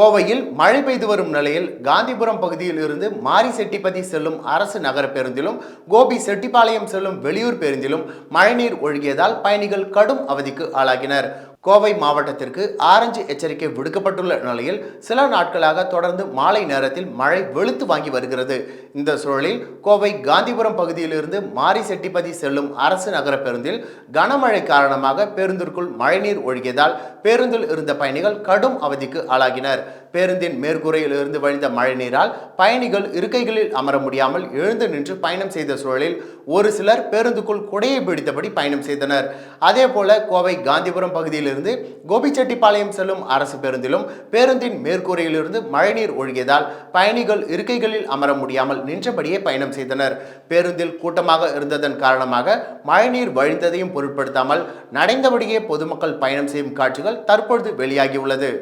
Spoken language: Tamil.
கோவையில் மழை பெய்து வரும் நிலையில் காந்திபுரம் பகுதியில் இருந்து மாரி செட்டிப்பதி செல்லும் அரசு நகர பேருந்திலும் கோபி செட்டிப்பாளையம் செல்லும் வெளியூர் பேருந்திலும் மழைநீர் ஒழுகியதால் பயணிகள் கடும் அவதிக்கு ஆளாகினர். கோவை மாவட்டத்திற்கு ஆரஞ்சு எச்சரிக்கை விடுக்கப்பட்டுள்ள நிலையில் சில நாட்களாக தொடர்ந்து மாலை நேரத்தில் மழை வெளுத்து வாங்கி வருகிறது. இந்த சூழலில் கோவை காந்திபுரம் பகுதியிலிருந்து மாரி செட்டிப்பதி செல்லும் அரசு நகர பேருந்தில் கனமழை காரணமாக பேருந்திற்குள் மழைநீர் ஒழுகியதால் பேருந்தில் இருந்த பயணிகள் கடும் அவதிக்கு ஆளாகினர். பேருந்தின் மேற்கூரையில் இருந்து வழிந்த மழைநீரால் பயணிகள் இருக்கைகளில் அமர முடியாமல் எழுந்து நின்று பயணம் செய்த சூழலில் ஒரு சிலர் பேருந்துக்குள் குடையை பிடித்தபடி பயணம் செய்தனர். அதே போல கோவை காந்திபுரம் பகுதியிலிருந்து கோபிச்செட்டிப்பாளையம் செல்லும் அரசு பேருந்திலும் பேருந்தின் மேற்கூரையிலிருந்து மழைநீர் ஒழுகியதால் பயணிகள் இருக்கைகளில் அமர முடியாமல் நின்றபடியே பயணம் செய்தனர். பேருந்தில் கூட்டமாக இருந்ததன் காரணமாக மழைநீர் வழிந்ததையும் பொருட்படுத்தாமல் நடைந்தபடியே பொதுமக்கள் பயணம் செய்யும் காட்சிகள் தற்பொழுது வெளியாகியுள்ளது.